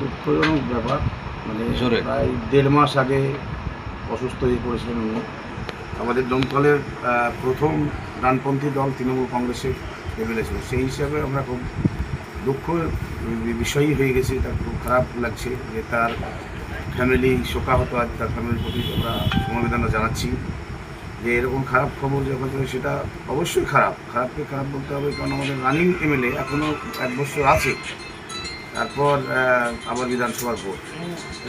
দুঃখজনক ব্যাপার। মানে জোরে। প্রায় দেড় মাস আগে অসুস্থ হয়ে পড়েছিলেন উনি। আমাদের দমকলের প্রথম ডানপন্থী দল তৃণমূল কংগ্রেসের এমএলএ ছিল। সেই হিসাবে আমরা খুব দুঃখ বিষয়ই হয়ে গেছি। তার খুব খারাপ লাগছে যে তার ফ্যামিলি শোকাহত। আজ তার ফ্যামিলির প্রতি আমরা সমবেদনা জানাচ্ছি যে এরকম খারাপ খবর যখন সেটা অবশ্যই খারাপ। খারাপকে খারাপ বলতে হবে কারণ আমাদের রানিং এমএলএ এখনও এক বছর আছে। তারপর আবার বিধানসভার ভোট।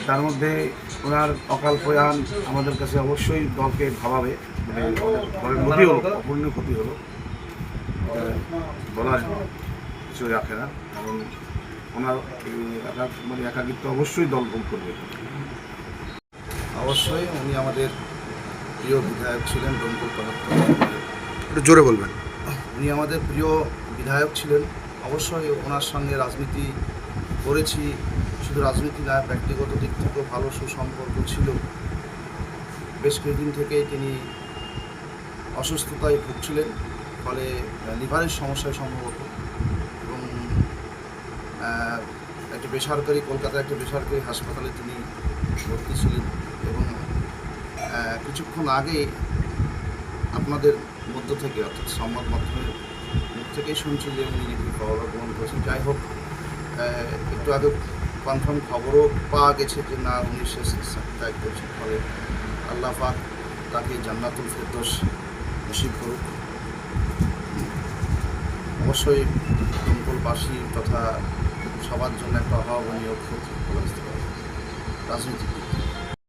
তার মধ্যে ওনার অকাল প্রয়াণ আমাদের কাছে অবশ্যই দলকে ভাবাবে। মানে ক্ষতি হলো অপূর্ণ ক্ষতি হলো। বলার কিছু রাখে না কারণ ওনার একা মানে একাকিত্ব অবশ্যই দল ভোগ করবে। অবশ্যই উনি আমাদের প্রিয় বিধায়ক ছিলেন ডোমকল জোরে বলবেন। উনি আমাদের প্রিয় বিধায়ক ছিলেন। অবশ্যই ওনার সঙ্গে রাজনীতি করেছি। শুধু রাজনীতি না, ব্যক্তিগত দিক থেকেও ভালো সুসম্পর্ক ছিল। বেশ কিছুদিন থেকেই তিনি অসুস্থতায় ভুগছিলেন, ফলে লিভারের সমস্যায় সম্ভবত। এবং একটি বেসরকারি, কলকাতার একটা বেসরকারি হাসপাতালে তিনি ভর্তি ছিলেন এবং কিছুক্ষণ আগে আপনাদের মধ্য থেকে, অর্থাৎ সংবাদ মাধ্যমের থেকেই শুনছি যে উনি নাকি খবর গ্রহণ করেছেন। যাই হোক একটু আগে কনফার্ম খবরও পাওয়া গেছে যে না, উনি শেষ ত্যাগ করছেন। ফলে আল্লাহ পাক তাকে জান্নাতুল ফেরদোস নসিব করুক। অবশ্যই দমকলবাসী তথা সবার জন্য একটা অভাবনীয় ক্ষতি বলা